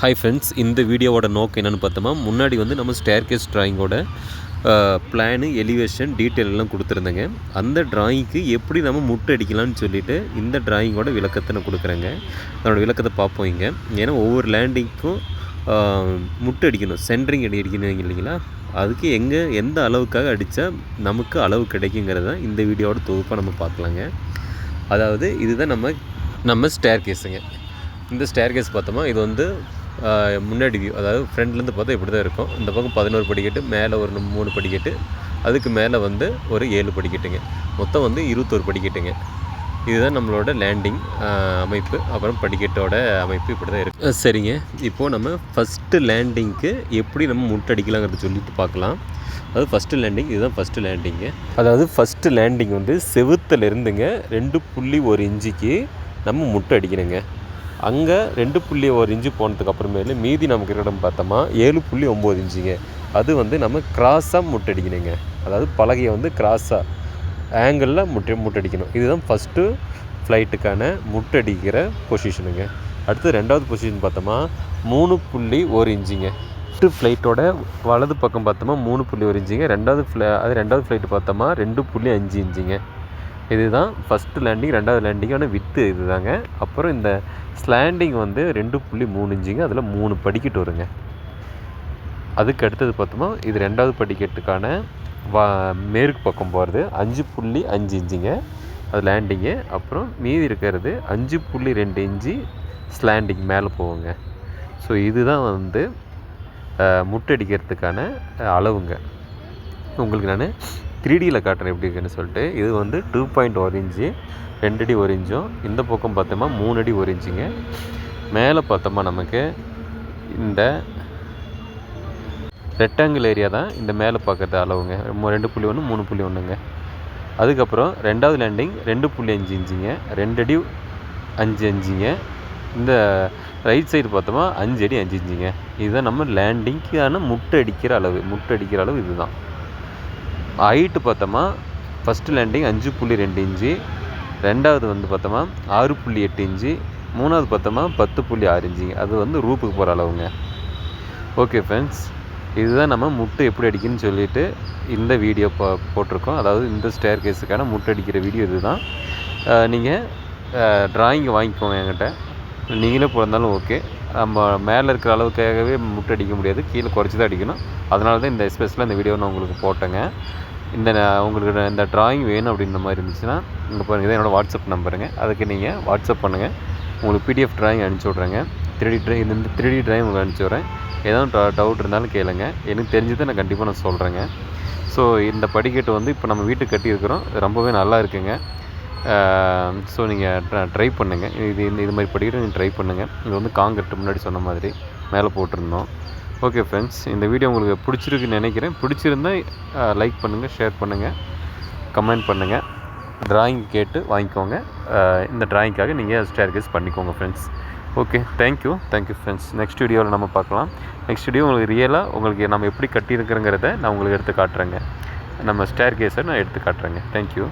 Hi friends இந்த வீடியோவோட நோக்கம் என்னென்னு பார்த்தோமா முன்னாடி வந்து நம்ம ஸ்டேர்கேஸ் ட்ராயிங்கோட பிளானு எலிவேஷன் டீட்டெயில் எல்லாம் கொடுத்துருந்தேங்க. அந்த ட்ராயிங்க்கு எப்படி நம்ம முட்டை அடிக்கலாம்னு சொல்லிவிட்டு இந்த ட்ராயிங்கோட விளக்கத்தை நான் கொடுக்குறேங்க. அதோடய விளக்கத்தை பார்ப்போம் இங்கே. ஏன்னா ஒவ்வொரு லேண்டிங்க்கும் முட்டை அடிக்கணும் சென்ட்ரிங் அடி அடிக்கணும் இல்லைங்களா? அதுக்கு எங்கே எந்த அளவுக்காக அடித்தா நமக்கு அளவு கிடைக்குங்கிறத இந்த வீடியோவோட தொகுப்பாக நம்ம பார்க்கலாங்க. அதாவது இதுதான் நம்ம நம்ம ஸ்டேர் கேஸுங்க இந்த ஸ்டேர் கேஸ் பார்த்தோமா இது வந்து முன்னாடி வியூ அதாவது ஃப்ரண்ட்லேருந்து பார்த்தா இப்படி தான் இருக்கும். இந்த பக்கம் பதினோரு படிக்கட்டு மேலே ஒரு மூணு படிக்கட்டு அதுக்கு மேலே வந்து ஒரு ஏழு படிக்கட்டுங்க. மொத்தம் வந்து இருபத்தோரு படிக்கட்டுங்க. இதுதான் நம்மளோட லேண்டிங் அமைப்பு. அப்புறம் படிக்கட்டோட அமைப்பு இப்படி தான் இருக்குது சரிங்க. இப்போது நம்ம ஃபஸ்ட்டு லேண்டிங்க்கு எப்படி நம்ம முட்டடிக்கலாங்கிறத சொல்லிட்டு பார்க்கலாம். அதாவது ஃபஸ்ட்டு லேண்டிங் இதுதான் ஃபஸ்ட்டு லேண்டிங்கு அதாவது ஃபஸ்ட்டு லேண்டிங் வந்து செவுத்தில் இருந்துங்க ரெண்டு புள்ளி ஒரு இன்ச்சுக்கு நம்ம முட்டை அடிக்கணுங்க. அங்கே ரெண்டு புள்ளி ஒரு இன்ச்சு போனதுக்கு அப்புறமேலு மீதி நமக்கு இருக்கிற இடம் பார்த்தோமா ஏழு புள்ளி ஒம்பது இன்ச்சுங்க. அது வந்து நம்ம கிராஸாக முட்டை அடிக்கணுங்க அதாவது பலகையை வந்து கிராஸாக ஆங்கிளில் முட்டை முட்டடிக்கணும். இதுதான் ஃபஸ்ட்டு ஃப்ளைட்டுக்கான முட்டடிக்கிற பொசிஷனுங்க அடுத்து ரெண்டாவது பொசிஷன் பார்த்தோமா மூணு புள்ளி ஒரு இன்ச்சுங்க. ஃபஸ்ட்டு ஃப்ளைட்டோட வலது பக்கம் பார்த்தோமா மூணு புள்ளி ஒரு இன்ச்சுங்க. ரெண்டாவது ஃப்ளை அது ரெண்டாவது ஃப்ளைட்டு பார்த்தோமா ரெண்டு புள்ளி அஞ்சு இன்ச்சுங்க. இதுதான் ஃபஸ்ட்டு லேண்டிங் ரெண்டாவது லேண்டிங்கான வித்து இதுதாங்க. அப்புறம் இந்த ஸ்லாண்டிங் வந்து ரெண்டு புள்ளி மூணு இன்ச்சுங்க. அதில் மூணு படிக்கட்டு வருங்க. அதுக்கு அடுத்தது பார்த்தோமா இது ரெண்டாவது படிக்கட்டுக்கான வா மேற்கு பக்கம் போகிறது அஞ்சு புள்ளி அஞ்சு இன்ச்சுங்க. அது லேண்டிங்கு அப்புறம் மீதி இருக்கிறது அஞ்சு புள்ளி ரெண்டு இன்ச்சு ஸ்லாண்டிங் மேலே போகுங்க. ஸோ இதுதான் வந்து முட்டடிக்கிறதுக்கான அளவுங்க. உங்களுக்கு நான் த்ரீடியில் காட்டுறேன் எப்படி இருக்குன்னு சொல்லிட்டு. இது வந்து டூ பாயிண்ட் ஒரு இன்ச்சு ரெண்டு அடி ஒரு இன்ச்சும். இந்த பக்கம் பார்த்தோமா மூணு அடி ஒரு இன்ச்சுங்க. மேலே பார்த்தோமா நமக்கு இந்த ரெக்டாங்கிள் ஏரியா தான் இந்த மேலே பார்க்கறது அளவுங்க. ரெண்டு புள்ளி ஒன்று மூணு புள்ளி ஒன்றுங்க. அதுக்கப்புறம் ரெண்டாவது லேண்டிங் ரெண்டு புள்ளி அஞ்சு இன்ச்சுங்க. ரெண்டு அடி அஞ்சு அஞ்சுங்க. இந்த ரைட் சைடு பார்த்தோமா அஞ்சு அடி அஞ்சு இன்ச்சுங்க. இதுதான் நம்ம லேண்டிங்க்கான முட்டை அடிக்கிற அளவு. முட்டை அடிக்கிற அளவு இதுதான். ஹைட்டு பார்த்தோமா ஃபஸ்ட்டு லேண்டிங் அஞ்சு புள்ளி ரெண்டு இன்ச்சு ரெண்டாவது வந்து பார்த்தோமா ஆறு புள்ளி எட்டு இன்ச்சு மூணாவது பார்த்தோமா பத்து புள்ளி ஆறு இன்ச்சுங்க அது வந்து ரூப்புக்கு போகிற அளவுங்க. ஓகே ஃப்ரெண்ட்ஸ் இதுதான் நம்ம முட்டை எப்படி அடிக்கணும்னு சொல்லிட்டு இந்த வீடியோ போ போட்டிருக்கோம். அதாவது இந்த ஸ்டேர் கேஸுக்கான முட்டை அடிக்கிற வீடியோ இதுதான். நீங்கள் ட்ராயிங் வாங்கிக்கோங்க என்கிட்ட. நீங்களே பிறந்தாலும் ஓகே நம்ம மேலே இருக்கிற அளவுக்காகவே முட்டை அடிக்க முடியாது. கீழே குறைச்சி தான் அடிக்கணும். அதனால தான் இந்த எஸ்பெஷலாக இந்த வீடியோ நான் உங்களுக்கு போட்டேங்க. இந்த உங்களுக்கு இந்த ட்ராயிங் வேணும் அப்படின்ற மாதிரி இருந்துச்சுன்னா இங்கே பாருங்கள் இதான் என்னோடய வாட்ஸ்அப் நம்பருங்க அதுக்கு நீங்கள் வாட்ஸ்அப் பண்ணுங்கள் உங்களுக்கு பிடிஎஃப் ட்ராயிங் அனுப்பிச்சி விட்றேங்க. த்ரீ ட்ரை இந்த த்ரீ டி ட்ராயிங் உங்களுக்கு அனுப்பிச்சி விட்றேன். ஏதாவது டவுட் இருந்தாலும் கேளுங்க. எனக்கு தெரிஞ்சதை நான் கண்டிப்பாக நான் சொல்கிறேங்க ஸோ இந்த படிக்கட்டு வந்து இப்போ நம்ம வீட்டுக்கு கட்டியிருக்கிறோம். ரொம்பவே நல்லா இருக்குங்க. ஸோ நீங்கள் ட்ரை பண்ணுங்கள் இது இந்த இது மாதிரி படிக்கட்டு நீங்கள் ட்ரை பண்ணுங்கள் இது வந்து காங்கிரீட் முன்னாடி சொன்ன மாதிரி மேலே போட்டிருந்தோம். ஓகே ஃப்ரெண்ட்ஸ் இந்த வீடியோ உங்களுக்கு பிடிச்சிருக்குன்னு நினைக்கிறேன். பிடிச்சிருந்தா லைக் பண்ணுங்கள் ஷேர் பண்ணுங்கள் கமெண்ட் பண்ணுங்கள் டிராயிங் கேட்டு வாங்கிக்கோங்க. இந்த ட்ராயிங்க்காக நீங்கள் ஸ்டேர்கேஸ் பண்ணிக்கோங்க friends okay thank you thank you friends next வீடியோவில் நம்ம பார்க்கலாம். நெக்ஸ்ட் வீடியோ உங்களுக்கு ரியலாக உங்களுக்கு நம்ம எப்படி கட்டியிருக்கிறோங்கிறத நான் உங்களுக்கு எடுத்து காட்டுறேங்க. நம்ம ஸ்டேர் கேஸை நான் எடுத்து காட்டுறேங்க. தேங்க்யூ